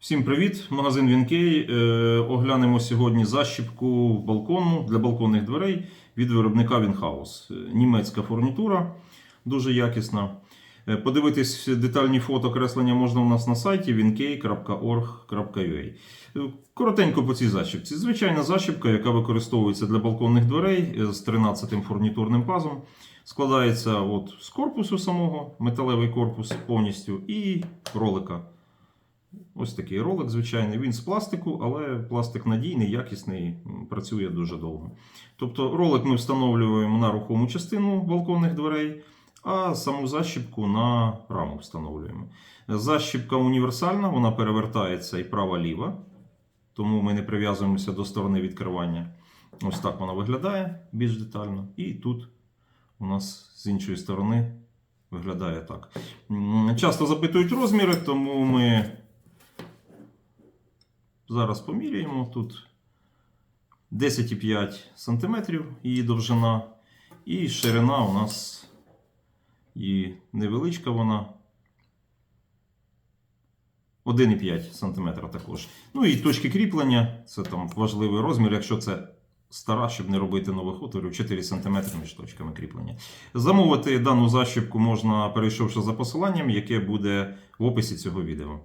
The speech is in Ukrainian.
Всім привіт! Магазин Вінкей. Е, Оглянемо сьогодні защіпку балкону для балконних дверей від виробника Вінхаус. Е, Німецька фурнітура, дуже якісна. Е, Подивитись детальні фото креслення можна у нас на сайті winkei.org.ua. Е, Коротенько по цій защіпці. Звичайна защіпка, яка використовується для балконних дверей з 13-тим фурнітурним пазом. Складається от з корпусу самого, металевий корпус повністю, і ролика. Ось такий ролик, звичайний. Він з пластику, але пластик надійний, якісний, працює дуже довго. Тобто ролик ми встановлюємо на рухому частину балконних дверей, а саму защіпку на раму встановлюємо. Защіпка універсальна, вона перевертається і права-ліва, тому ми не прив'язуємося до сторони відкривання. Ось так вона виглядає більш детально. І тут у нас з іншої сторони виглядає так. Часто запитують розміри, тому ми зараз поміряємо. Тут 10,5 см її довжина, і ширина у нас і невеличка вона. 1,5 см також. Ну і точки кріплення це там важливий розмір, якщо це стара, щоб не робити нових отворів, 4 см між точками кріплення. Замовити дану защіпку можна, перейшовши за посиланням, яке буде в описі цього відео.